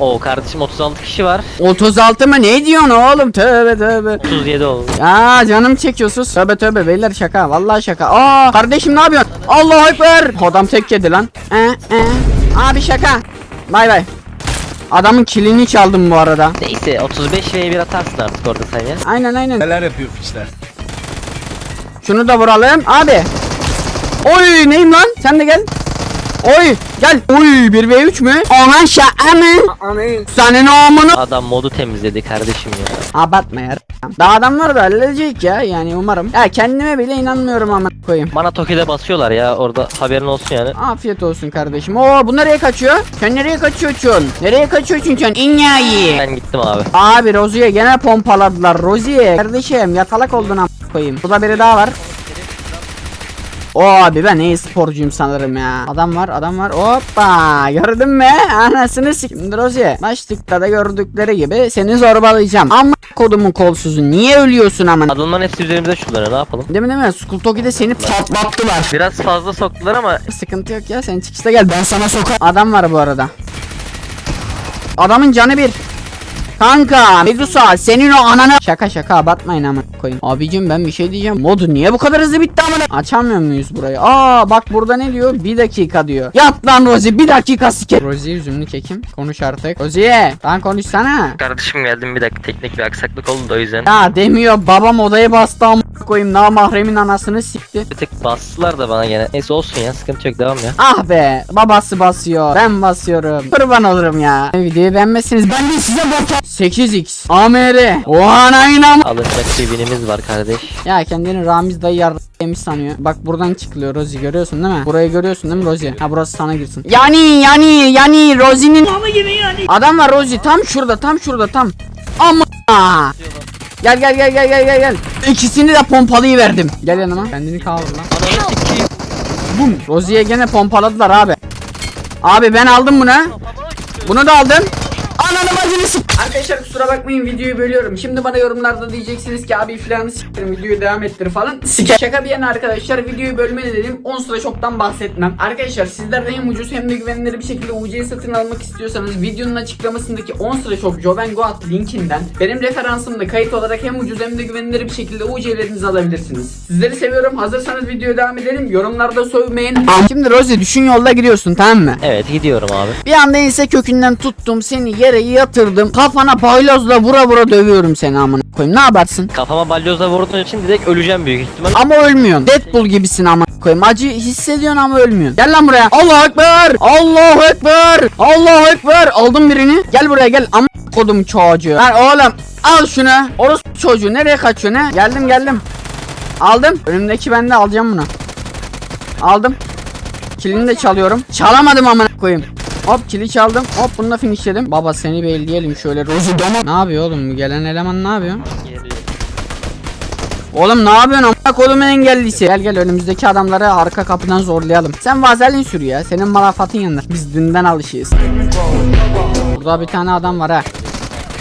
Oo kardeşim 36 kişi var. 36 mı ne diyorsun oğlum tövbe tövbe. 37 oldu. Ya canım çekiyorsunuz. Tövbe tövbe beyler şaka. Vallahi şaka. Aa kardeşim ne yapıyorsun? Allahu ekber. Adam tek yedi lan. Ee, ee. Abi şaka. Bay bay. Adamın kilini çaldım bu arada. Neyse 35 ve 1 atarsın artık orada sen ya. Aynen aynen. Neler yapıyor piçler. Şunu da vuralım. Abi. Oy neyim lan? Sen de gel. Oy gel. Oy 1v3 mü? Aman şaka mı? Senin amını. Adam modu temizledi kardeşim ya. Abartma ya. Daha adamlar da halledecek ya yani umarım. Ya kendime bile inanmıyorum ama koyayım. Bana Toki'de basıyorlar ya orada haberin olsun yani. Afiyet olsun kardeşim. Oo bu nereye kaçıyor? Sen nereye kaçıyorsun? Nereye kaçıyorsun sen? İnyayı. Ben gittim abi. Abi Rozi'ye gene pompaladılar. Rozi'ye kardeşim yatalak oldun am koyayım. Burada biri daha var. O abi ben iyi sporcuyum sanırım ya. Adam var adam var. Hoppa gördün mü? Anasını sikim Rozi'ye. Başlıkta da gördükleri gibi seni zorbalayacağım. Ama kodumun kolsuzu niye ölüyorsun aman? Adamların hepsi üzerimize şunları ne yapalım? Değil mi değil mi? Skulltoki'de seni patlattılar. Biraz fazla soktular ama Sıkıntı yok ya sen çıkışta gel ben sana sokar. Adam var bu arada. Adamın canı bir. Kanka Medusa senin o ananı Şaka şaka abartmayın ama koyayım. Abicim ben bir şey diyeceğim. Modu niye bu kadar hızlı bitti amına Açamıyor muyuz burayı? Aa bak burada ne diyor? Bir dakika diyor. Yat lan Rozi bir dakika sike Rozi yüzümlü kekim. Konuş artık. Rozi'ye lan konuşsana. Kardeşim geldim bir dakika teknik bir aksaklık oldu da o yüzden. Ya demiyor babam odaya bastı amına koyayım. Mahremin anasını sikti. Bir tık bastılar da bana gene. Neyse olsun ya sıkıntı yok devam ya. Ah be babası basıyor. Ben basıyorum. Kurban olurum ya. Videoyu beğenmezsiniz ben de size bakacağım 8x AMR Oha inan. Alınacak bir binimiz var kardeş. Ya kendini Ramiz dayı yardım yemiş sanıyor. Bak buradan çıkılıyor Rozi görüyorsun değil mi? Burayı görüyorsun değil mi Rozi? Ha burası sana girsin. Yani yani yani Rozi'nin Adam var Rozi tam şurada tam şurada tam. Ama Gel gel gel gel gel gel gel. İkisini de pompalıyı verdim Gel yanıma. Kendini kaldır lan. Ananı sikeyim. Bum Rozi'ye gene pompaladılar abi. Abi ben aldım bunu. Bunu da aldım Ananı bacını sik Arkadaşlar kusura bakmayın videoyu bölüyorum. Şimdi bana yorumlarda diyeceksiniz ki abi filanı siktirin videoyu devam ettir falan. Sike Şaka bir yana arkadaşlar videoyu bölme dedim. 10 sıra çoktan bahsetmem. Arkadaşlar sizler de hem ucuz hem de güvenilir bir şekilde UC'yi satın almak istiyorsanız Videonun açıklamasındaki 10 sıra çok Joven Goat linkinden Benim referansımda kayıt olarak hem ucuz hem de güvenilir bir şekilde UC'lerinizi alabilirsiniz. Sizleri seviyorum. Hazırsanız videoya devam edelim. Yorumlarda sövmeyin. Şimdi Rozi düşün yolda gidiyorsun tamam mı? Evet gidiyorum abi. Bir anda ise kökünden tuttum seni yere yatırdım kafana baylozla vura vura dövüyorum seni amına koyayım ne yaparsın? Kafama balyozla vurduğun için direkt öleceğim büyük ihtimal. Ama ölmüyorsun. Deadpool gibisin amına koyayım. Acı hissediyorsun ama ölmüyorsun. Gel lan buraya. Allahu ekber. Allahu ekber. Allahu ekber. Aldım birini. Gel buraya gel. Amına kodum çocuğu. Lan oğlum al şunu. Orospu çocuğu nereye kaçıyor ne? Geldim geldim. Aldım. Önümdeki bende alacağım bunu. Aldım. Kilini de çalıyorum. Çalamadım amına koyayım. Hop kili çaldım. Hop bunu da finishledim. Baba seni belleyelim şöyle. Rozu dama. Ne yapıyor oğlum gelen eleman ne yapıyor? Oğlum ne yapıyorsun amına kodumun engellisi Gel gel önümüzdeki adamları arka kapıdan zorlayalım Sen vazelin sür ya senin marafatın yanır Biz dünden alışıyız Burada bir tane adam var ha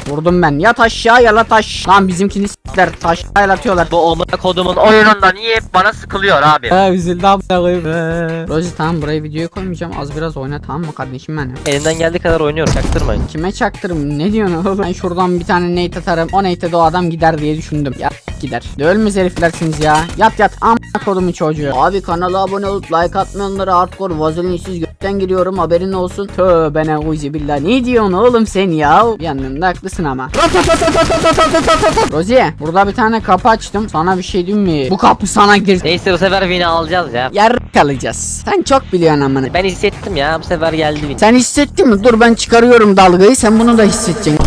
Vurdum ben. Yat aşağı yala taş Lan bizimkini s**ler. Taş atıyorlar Bu amına kodumun oyununda niye hep bana sıkılıyor abi? Ha üzüldü amına koyayım. Rozi tamam buraya videoyu koymayacağım. Az biraz oyna tamam mı kardeşim benim? Elimden geldiği kadar oynuyorum çaktırmayın. Kime çaktırım? Ne diyorsun oğlum? Ben şuradan bir tane nate atarım. O nate'e de o adam gider diye düşündüm. Ya gider. De ölmez heriflersiniz ya? Yat yat. Amına kodumun çocuğu. Abi kanala abone olup like atmayanlara hardcore vazelinsiz gökten giriyorum haberin olsun. Tövbe ne uzi billah. Ne diyorsun oğlum sen ya? Bir yandan da haklısın ama. Roziye burada bir tane kapı açtım. Sana bir şey diyeyim mi? Bu kapı sana gir Neyse bu sefer win'i alacağız ya. Yer kalacağız Sen çok biliyorsun amına. Ben hissettim ya bu sefer geldi win. sen hissettin mi? Dur ben çıkarıyorum dalgayı. Sen bunu da hissedeceksin.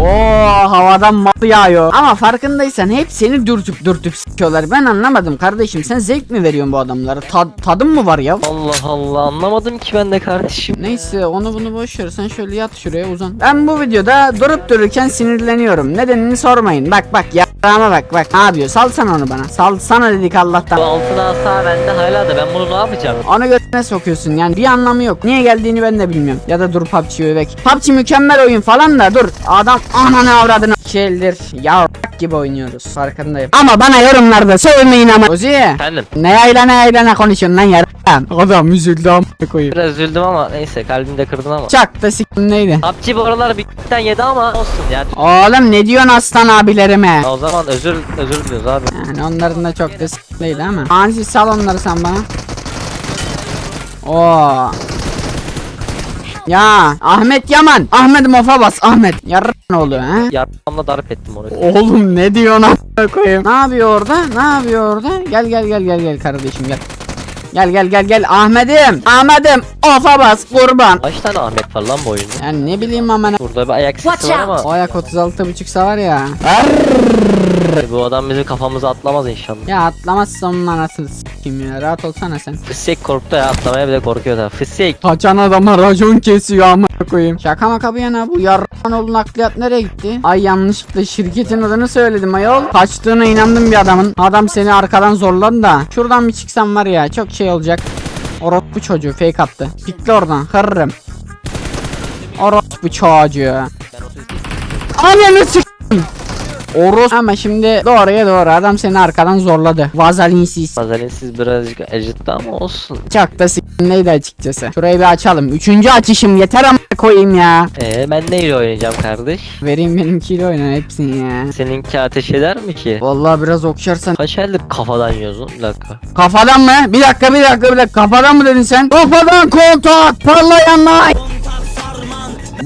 Oo havadan matı yağıyor. Ama farkındaysan hep seni dürtüp dürtüp sikiyorlar. Ben anlamadım kardeşim. Sen zevk mi veriyorsun bu adamlara? Ta- tadın mı var ya? Allah Allah anlamadım ki ben de kardeşim. Neyse onu bunu boş ver. Sen şöyle yat şuraya uzan. Ben bu videoda durup dururken sinirleniyorum. Nedenini sormayın. Bak bak yarama bak bak. Ne yapıyor? Salsana onu bana. Salsana dedik Allah'tan. Bu altın asa bende hala da ben bunu ne yapacağım? Onu götüne sokuyorsun yani bir anlamı yok. Niye geldiğini ben de bilmiyorum. Ya da dur PUBG övek. PUBG mükemmel oyun falan da dur. Adam ananı avradını şeydir. Ya gibi oynuyoruz. Farkındayım. Ama bana yorumlarda söylemeyin ama. Ozi. Efendim Ne yayla ne yayla ne konuşuyorsun lan yarım. Adam üzüldü amına koyayım. biraz üzüldüm ama neyse kalbimi de kırdın ama. Çak da sikim neydi? PUBG bu aralar bitten yedi ama olsun ya. Oğlum ne diyorsun aslan abilerime? O zaman özür özür diliyoruz abi. Yani onların da çok da değil ama. Hansi sal onları sen bana. Oo. Ya Ahmet Yaman. Ahmet mofa bas Ahmet. Yarın ne oluyor ha? Yarpamla darp ettim orayı. Oğlum ne diyorsun amına koyayım? Ne yapıyor orada? Ne yapıyor orada? Gel gel gel gel gel kardeşim gel. Gel gel gel gel Ahmet'im. Ahmet'im. Ofa bas kurban. Kaç tane Ahmet var lan bu oyunda? Yani ne bileyim ama ne- Burada bir ayak sesi var ama o ayak 36 buçuksa var ya. bu adam bizim kafamıza atlamaz inşallah. Ya atlamazsa onun anasını s**kim ya. Rahat olsana sen. Fısek korktu ya atlamaya bile korkuyor da. Fısek. Kaçan adama racon kesiyor amına koyayım. Şaka maka bir yana bu yarran oğlu nakliyat nereye gitti? Ay yanlışlıkla şirketin adını söyledim ayol. Kaçtığına inandım bir adamın. Adam seni arkadan zorladı da. Şuradan bir çıksam var ya çok şey olacak. Orospu çocuğu fake attı. Pikli oradan hırrım. Orospu çocuğu. Ananı s**eyim. Oros ama şimdi doğruya doğru adam seni arkadan zorladı. Vazalinsiz. Mazalinsiz birazcık acıttı ama olsun. Çok da s**eyim açıkçası. Şurayı bir açalım. Üçüncü açışım yeter ama koyayım ya. Ee ben neyle oynayacağım kardeş? Vereyim benimkiyle oyna hepsini ya. Seninki ateş eder mi ki? Vallahi biraz okşarsan. Kaç eldir kafadan yiyorsun? Bir dakika. Kafadan mı? Bir dakika bir dakika bir dakika. Kafadan mı dedin sen? Kafadan kontak parlayanlar.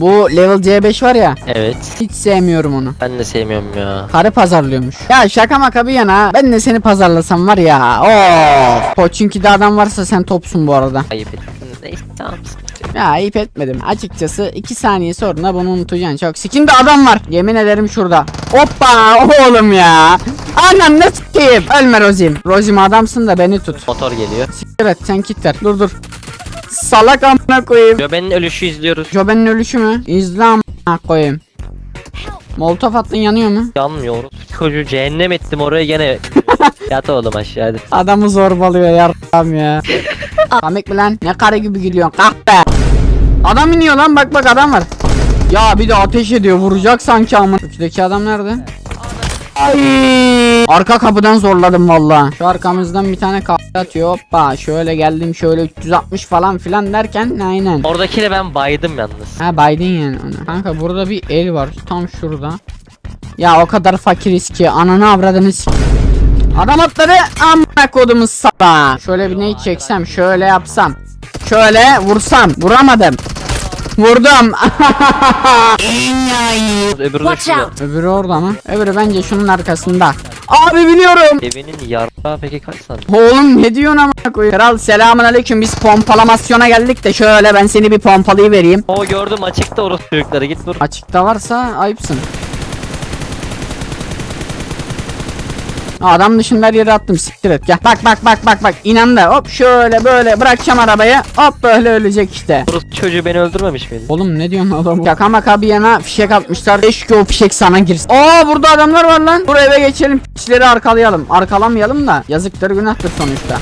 Bu level C5 var ya. Evet. Hiç sevmiyorum onu. Ben de sevmiyorum ya. Karı pazarlıyormuş. Ya şaka maka bir yana. Ben de seni pazarlasam var ya. Of. Koçinki'de adam varsa sen topsun bu arada. Ayıp ettin. Neyse tamam. Ya ayıp etmedim. Açıkçası 2 saniye sonra bunu unutacaksın. Çok sikinde adam var. Yemin ederim şurada. Hoppa oğlum ya. Anan ne sikeyim. Ölme Rozim. Rozim adamsın da beni tut. Motor geliyor. Siktir et sen ver. Dur dur. Salak amına koyayım. Göbenin ölüşü izliyoruz. Joben'in ölüşü mü? İzle amına koyayım. Molotov attın yanıyor mu? Yanmıyor. Çocuğu cehennem ettim oraya gene. Yat oğlum aşağı hadi. Adamı zorbalıyor yarram ya. Komik mi lan? Ne karı gibi gülüyorsun kahpe. Adam iniyor lan bak bak adam var. Ya bir de ateş ediyor vuracak sanki amına. Öteki adam nerede? Ay! Arka kapıdan zorladım valla. Şu arkamızdan bir tane kahve atıyor. Hoppa şöyle geldim şöyle 360 falan filan derken aynen. Oradakiyle ben baydım yalnız. Ha Biden yani onu. Kanka burada bir el var tam şurada. Ya o kadar fakiriz ki ananı avradını s- Adam atladı amına kodumu sala. Şöyle bir neyi çeksem şöyle yapsam. Şöyle vursam vuramadım. Vurdum. Öbürü de Watch şurada. out! Öbürü orada mı? Öbürü bence şunun arkasında. Abi biliyorum. Evinin yarrağı peki kaç santim? Oğlum ne diyorsun amına koyayım? Kral selamun aleyküm biz pompalamasyona geldik de şöyle ben seni bir pompalayı vereyim. O gördüm açıkta orospu çocukları git vur. Açıkta varsa ayıpsın. Adam dışında her yere attım siktir et gel. Bak bak bak bak bak inandı hop şöyle böyle bırakacağım arabayı hop böyle ölecek işte. Orospu çocuğu beni öldürmemiş miydi? Oğlum ne diyorsun adam? Şaka maka bir yana fişek atmışlar. Keşke o fişek sana girsin. Aa burada adamlar var lan. Buraya eve geçelim. Piçleri arkalayalım. Arkalamayalım da yazıktır günahtır sonuçta.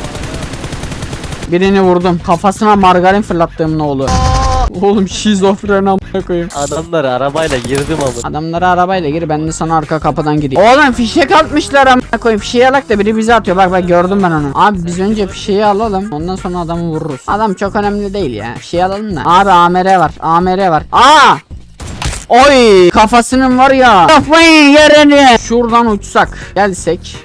Birini vurdum. Kafasına margarin fırlattığım ne olur. Oğlum şizofren amına koyayım. Adamları arabayla girdim ama. Adamlara arabayla gir ben de sana arka kapıdan gireyim. Oğlum fişek atmışlar amına koyayım. Fişeği alak da biri bize atıyor. Bak bak gördüm ben onu. Abi biz önce fişeği alalım. Ondan sonra adamı vururuz. Adam çok önemli değil ya. Fişeği alalım da. Abi AMR var. AMR var. Aa! Oy kafasının var ya. Kafayı yerini. Şuradan uçsak. Gelsek.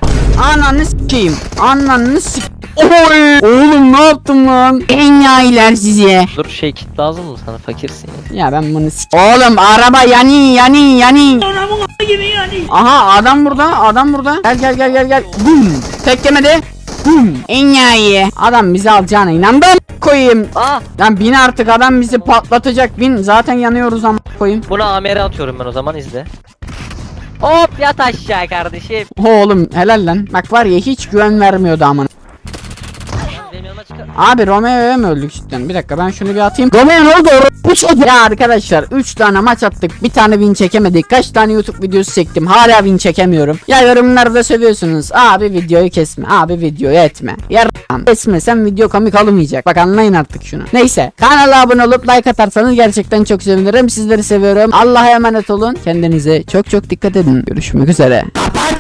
Ananı sikeyim. Ananı sik. Oy! Oğlum yaptım lan? En yayiler size. Dur şey kit lazım mı sana fakirsin ya. Ya ben bunu sik... Oğlum araba yani yani yani. Aha adam burada adam burada. Gel gel gel gel gel. Bum. Tek yemedi. Bum. Enayi. Adam bizi alacağına inandım. Koyayım. Aa! Lan bin artık adam bizi patlatacak. Bin zaten yanıyoruz ama koyayım. Buna AMR atıyorum ben o zaman izle. Hop yat aşağı kardeşim. Oğlum helal lan. Bak var ya hiç güven vermiyordu aman. Benim yanıma çık. başka. Abi Romeo'ya mı öldük cidden? Bir dakika ben şunu bir atayım. Romeo ne oldu? Bu çocuğu. Ya arkadaşlar 3 tane maç attık. Bir tane win çekemedik. Kaç tane YouTube videosu çektim. Hala win çekemiyorum. Ya yorumlarda sövüyorsunuz. Abi videoyu kesme. Abi videoyu etme. Ya kesmesem video komik olmayacak. Bak anlayın artık şunu. Neyse. Kanala abone olup like atarsanız gerçekten çok sevinirim. Sizleri seviyorum. Allah'a emanet olun. Kendinize çok çok dikkat edin. Görüşmek üzere.